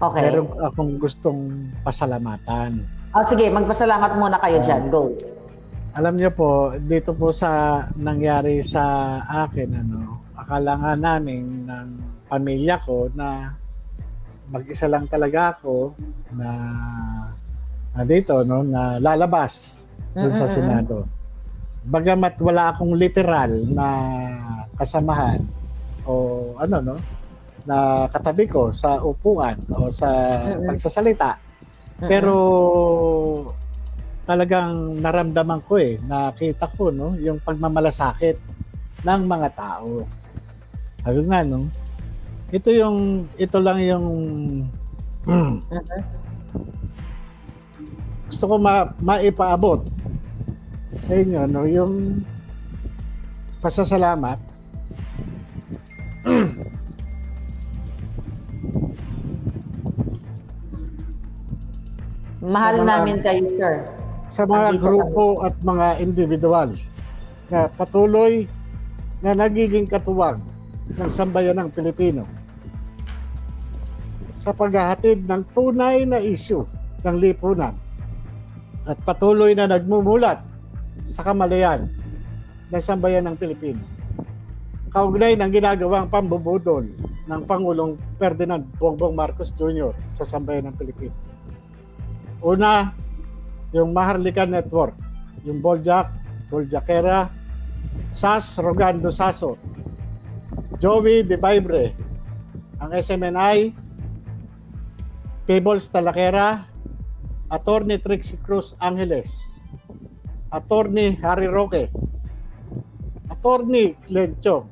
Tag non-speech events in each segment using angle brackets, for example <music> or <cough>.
Okay. meron akong gustong pasalamatan. Oh, sige, magpasalamat muna kayo dyan. Go. Alam niyo po, dito po sa nangyari sa akin, ano, akala nga namin ng pamilya ko na mag-isa lang talaga ako na, na dito, no, na lalabas dun sa. Senado. Bagamat wala akong literal na kasamahan o ano no na katabi ko sa upuan o sa pagsasalita pero talagang naramdaman ko eh, nakita ko no, yung pagmamalasakit ng mga tao. Sabi nga no, ito yung ito lang yung Mhm. gusto ko ma maipaabot sa inyo no, yung pasasalamat <clears throat> Mahal mga- namin kayo, sir. sa mga Andito grupo at mga individual na patuloy na nagiging katuwang ng sambayan ng Pilipino sa paghahatid ng tunay na isyu ng lipunan at patuloy na nagmumulat sa kamalayan ng sambayan ng Pilipino. Kaugnay ng ginagawang pambubudol ng Pangulong Ferdinand Bongbong Marcos Jr. sa sambayan ng Pilipino. Una, yung Maharlika Network, yung Boljak, Boljakera, SAS Rogando Saso, Joey De Vibre, ang SMNI, Peebles Talakera, Attorney Trixie Cruz Angeles, Attorney Harry Roque, Attorney Glenn Chong,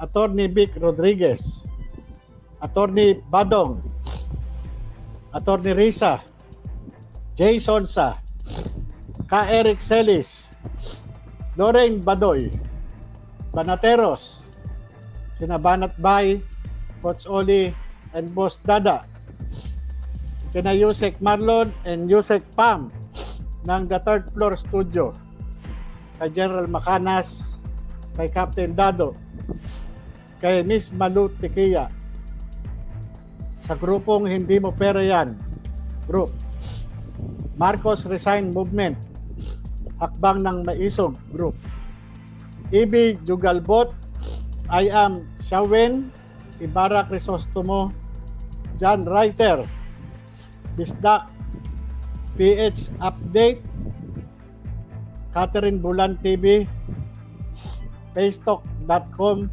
Attorney Vic Rodriguez, Attorney Badong, Attorney Risa, Jay Sonsa, Ka Eric Celis, Lorraine Badoy, Banateros, sina Banat Bay, Coach Oli, and Boss Dada, kina Yusek Marlon and Yusek Pam ng The Third Floor Studio, kay General Macanas, kay Captain Dado, kay Miss Malu Tikia, sa grupong Hindi Mo Pera Yan, group, Marcos Resign Movement, Hakbang ng Maisog Group, Ibi Jugalbot, I am Shawen, Ibarra Crisostomo, John Reiter, Bisda, PH Update, Catherine Bulan TV, Paystock.com,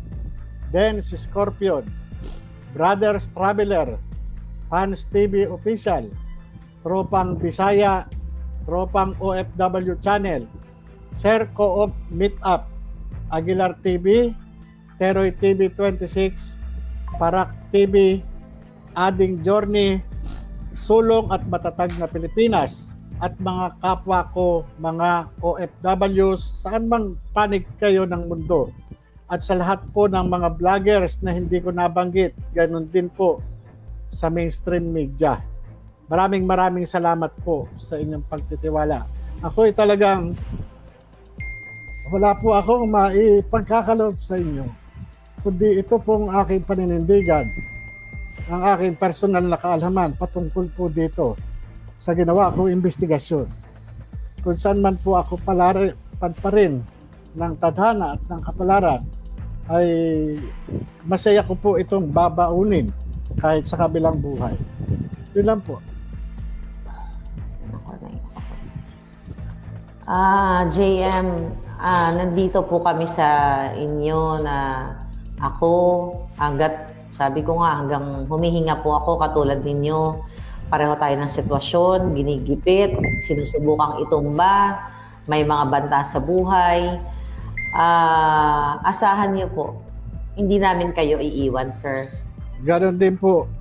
Dance Scorpion, Brothers Traveler, Fans TV Official, Tropang Bisaya, Tropang OFW Channel, Sir Co-op Meetup, Aguilar TV, Teroy TV 26, Parak TV, Ading Journey, Sulong at Matatag na Pilipinas, at mga kapwa ko, mga OFWs, saan mang panig kayo ng mundo. At sa lahat po ng mga vloggers na hindi ko nabanggit, ganun din po sa mainstream media. Maraming maraming salamat po sa inyong pagtitiwala. Ako ay talagang wala po akong maipagkakaloob sa inyo. Kundi ito pong aking paninindigan, ang aking personal na kaalaman patungkol po dito sa ginawa kong investigasyon. Kung saan man po ako palari, pa rin ng tadhana at ng kapalaran, ay masaya ko po itong babaunin kahit sa kabilang buhay. Yun lang po. Ah, JM, ah, nandito po kami sa inyo na ako, hanggat, sabi ko nga, hanggang humihinga po ako katulad ninyo. Pareho tayo ng sitwasyon, ginigipit, sinusubukang itumba, may mga banta sa buhay. Ah, asahan niyo po, hindi namin kayo iiwan, sir. Ganon din po.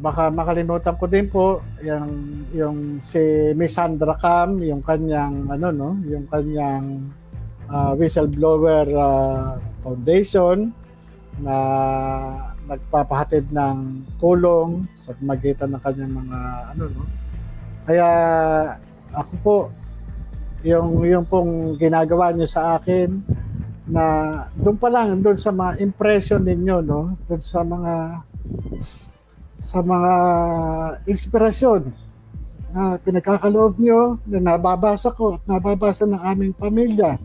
Baka makalimutan ko din po yung yung si Miss Sandra Cam, yung kanyang ano no, yung kanyang ah, whistleblower ah, foundation na nagpapahatid ng tulong sa magitan ng kanyang mga ano no. Kaya ako po yung yung pong ginagawa niyo sa akin na doon pa lang doon sa mga impression ninyo no, doon sa mga sa mga inspirasyon na pinagkakaloob nyo na nababasa ko at nababasa ng aming pamilya.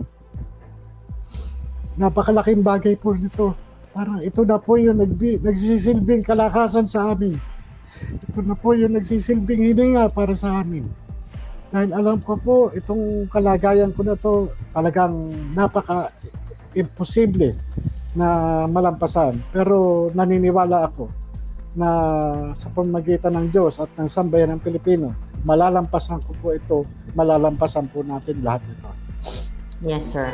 Napakalaking bagay po nito. Parang ito na po yung nagbi, nagsisilbing kalakasan sa amin. Ito na po yung nagsisilbing hininga para sa amin. Dahil alam ko po, itong kalagayan ko na to talagang napaka imposible na malampasan. Pero naniniwala ako na sa pamagitan ng Diyos at ng sambayan ng Pilipino, malalampasan ko po ito, malalampasan po natin lahat ito. Yes, sir.